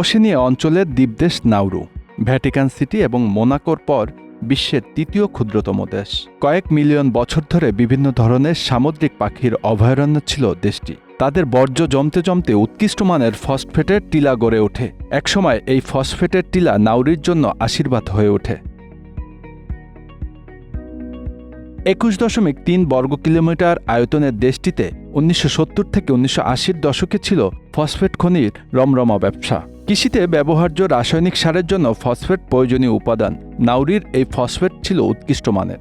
Oceania অঞ্চলের দ্বীপদেশ Nauru, Vatican city এবং মোনাকোর পর বিশ্বের তৃতীয় ক্ষুদ্রতম দেশ। কয়েক মিলিয়ন বছর ধরে বিভিন্ন ধরনের সামুদ্রিক পাখির অভয়ারণ্য ছিল দেশটি। তাদের বর্জ্য জমতে জমতে উৎকৃষ্ট মানের ফসফেটের টিলা গড়ে ওঠে। একসময় এই ফসফেটের টিলা নাউরির জন্য আশীর্বাদ হয়ে ওঠে। একুশ দশমিক তিন বর্গ কিলোমিটার আয়তনের দেশটিতে উনিশশো সত্তর থেকে উনিশশো দশকে ছিল ফসফেট খনির রমরমা ব্যবসা। কৃষিতে ব্যবহার্য রাসায়নিক সারের জন্য ফসফেট প্রয়োজনীয় উপাদান। নাউরির এই ফসফেট ছিল উৎকৃষ্ট মানের।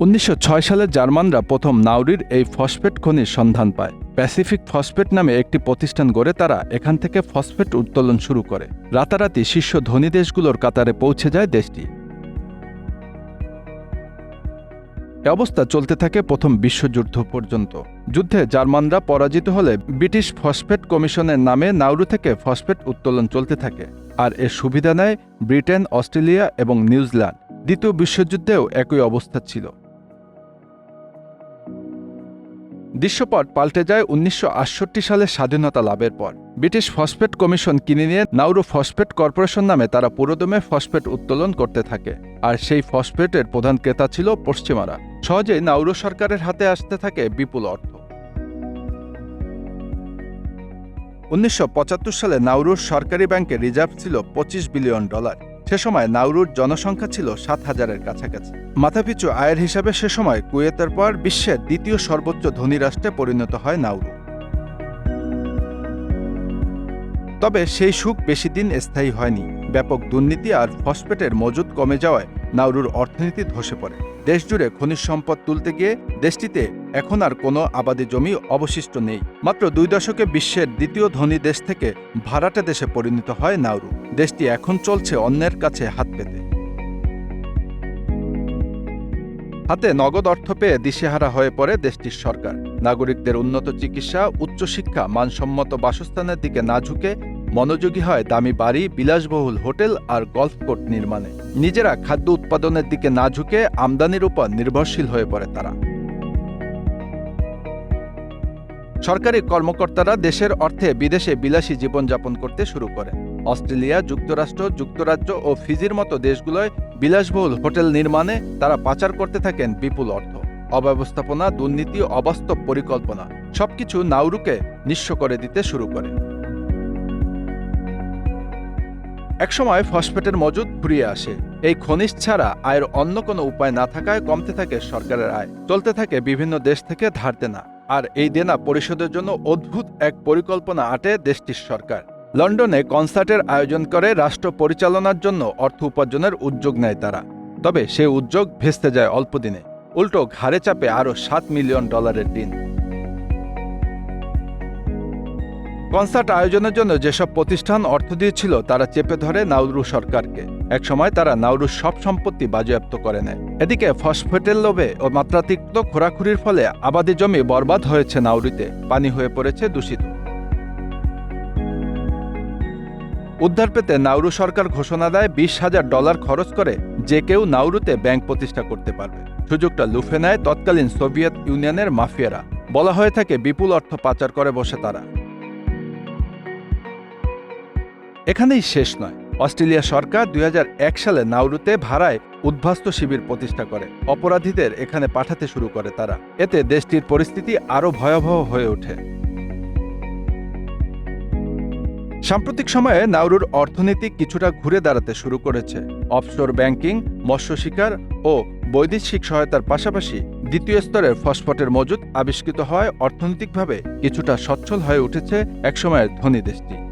উনিশশো ছয় সালে জার্মানরা প্রথম নাউরির এই ফসফেট খনির সন্ধান পায়। প্যাসিফিক ফসফেট নামে একটি প্রতিষ্ঠান গড়ে তারা এখান থেকে ফসফেট উত্তোলন শুরু করে। রাতারাতি শীর্ষ ধনী দেশগুলোর কাতারে পৌঁছে যায় দেশটি। এ অবস্থা চলতে থাকে প্রথম বিশ্বযুদ্ধ পর্যন্ত। যুদ্ধে জার্মানরা পরাজিত হলে ব্রিটিশ ফসফেট কমিশনের নামে নাউরু থেকে ফসফেট উত্তোলন চলতে থাকে। আর এর সুবিধা নেয় ব্রিটেন, অস্ট্রেলিয়া এবং নিউজিল্যান্ড। দ্বিতীয় বিশ্বযুদ্ধেও একই অবস্থা ছিল। দৃশ্যপট পাল্টে যায় উনিশশো আটষট্টি সালে স্বাধীনতা লাভের পর। ব্রিটিশ ফসফেট কমিশন কিনে নিয়ে নাউরু ফসফেট কর্পোরেশন নামে তারা পুরোদমে ফসফেট উত্তোলন করতে থাকে। আর সেই ফসফেটের প্রধান ক্রেতা ছিল পশ্চিমারা। সহজেই নাউরু সরকারের হাতে আসতে থাকে বিপুল অর্থ। উনিশশো পঁচাত্তর সালে নাউরুর সরকারি ব্যাংকে রিজার্ভ ছিল পঁচিশ বিলিয়ন ডলার। সে সময় নাউরুর জনসংখ্যা ছিল সাত হাজারের কাছাকাছি। মাথাপিছু আয়ের হিসাবে সে সময় কুয়েতের পর বিশ্বের দ্বিতীয় সর্বোচ্চ ধনী রাষ্ট্রে পরিণত হয় নাউরু। তবে সেই সুখ বেশি দিন স্থায়ী হয়নি। ব্যাপক দুর্নীতি আর ফসফেটের মজুদ কমে যাওয়ায় নাউরুর অর্থনীতি ধসে পড়ে। দেশজুড়ে খনিজ সম্পদ তুলতে গিয়ে দেশটিতে এখন আর কোনো আবাদি জমি অবশিষ্ট নেই। মাত্র দুই দশকে বিশ্বের দ্বিতীয় ধনী দেশ থেকে ভাড়াটে দেশে পরিণত হয় নাউরু। দেশটি এখন চলছে অন্যের কাছে হাত পেতে। হাতে নগদ অর্থ পেয়ে দিশেহারা হয়ে পড়ে দেশটির সরকার। নাগরিকদের উন্নত চিকিৎসা, উচ্চশিক্ষা, মানসম্মত বাসস্থানের দিকে না ঝুঁকে মনোযোগী হয় দামি বাড়ি, বিলাসবহুল হোটেল আর গলফ কোর্ট নির্মাণে। নিজেরা খাদ্য উৎপাদনের দিকে না ঝুঁকে আমদানির উপর নির্ভরশীল হয়ে পড়ে তারা। সরকারি কর্মকর্তারা দেশের অর্থে বিদেশে বিলাসী জীবনযাপন করতে শুরু করেন। অস্ট্রেলিয়া, যুক্তরাষ্ট্র, যুক্তরাজ্য ও ফিজির মতো দেশগুলোয় বিলাসবহুল হোটেল নির্মাণে তারা পাচার করতে থাকেন বিপুল অর্থ। অব্যবস্থাপনা, দুর্নীতি, অবাস্তব পরিকল্পনা সবকিছু নাউরুকে নিঃস্ব করে দিতে শুরু করে। একসময় ফসফেটের মজুদ ফুরিয়ে আসে। এই খনিজ ছাড়া আয়ের অন্য কোনো উপায় না থাকায় কমতে থাকে সরকারের আয়, চলতে থাকে বিভিন্ন দেশ থেকে ধার দেনা আর এই দেনা পরিশোধের জন্য অদ্ভুত এক পরিকল্পনা আটে দেশটির সরকার। লন্ডনে কনসার্টের আয়োজন করে রাষ্ট্র পরিচালনার জন্য অর্থ উপার্জনের উদ্যোগ নেয় তারা। তবে সে উদ্যোগ ভেস্তে যায় অল্পদিনে উল্টো ঘাড়ে চাপে আরও সাত মিলিয়ন ডলারের ঋণ। কনসার্ট আয়োজনের জন্য যেসব প্রতিষ্ঠান অর্থ দিয়েছিল, তারা চেপে ধরে নাউরু সরকারকে। একসময় তারা নাউরুর সব সম্পত্তি বাজেয়াপ্ত করে নেয়। এদিকে ফসফেটের লোভে ও মাত্রাতিরিক্ত খোরাখুরির ফলে আবাদি জমি বরবাদ হয়েছে নাউরিতে পানি হয়ে পড়েছে দূষিত। উদ্ধার পেতে নাউরু সরকার ঘোষণা দেয়, বিশ হাজার ডলার খরচ করে যে কেউ নাউরুতে ব্যাংক প্রতিষ্ঠা করতে পারবে। সুযোগটা লুফে নেয় তৎকালীন সোভিয়েত ইউনিয়নের মাফিয়ারা। বলা হয়ে থাকে, বিপুল অর্থ পাচার করে বসে তারা। এখানেই শেষ নয়। অস্ট্রেলিয়া সরকার দুই হাজার এক সালে নাউরুতে ভাড়ায় উদ্ভাস্ত শিবির প্রতিষ্ঠা করে। অপরাধীদের এখানে পাঠাতে শুরু করে তারা। এতে দেশটির পরিস্থিতি আরও ভয়াবহ হয়ে ওঠে। সাম্প্রতিক সময়ে নাউরুর অর্থনীতি কিছুটা ঘুরে দাঁড়াতে শুরু করেছে। অফশোর ব্যাংকিং, মৎস্য শিকার ও বৈদেশিক সহায়তার পাশাপাশি দ্বিতীয় স্তরের ফসফটের মজুদ আবিষ্কৃত হয় অর্থনৈতিকভাবে কিছুটা সচ্ছল হয়ে উঠেছে একসময়ের ধনী দেশটি।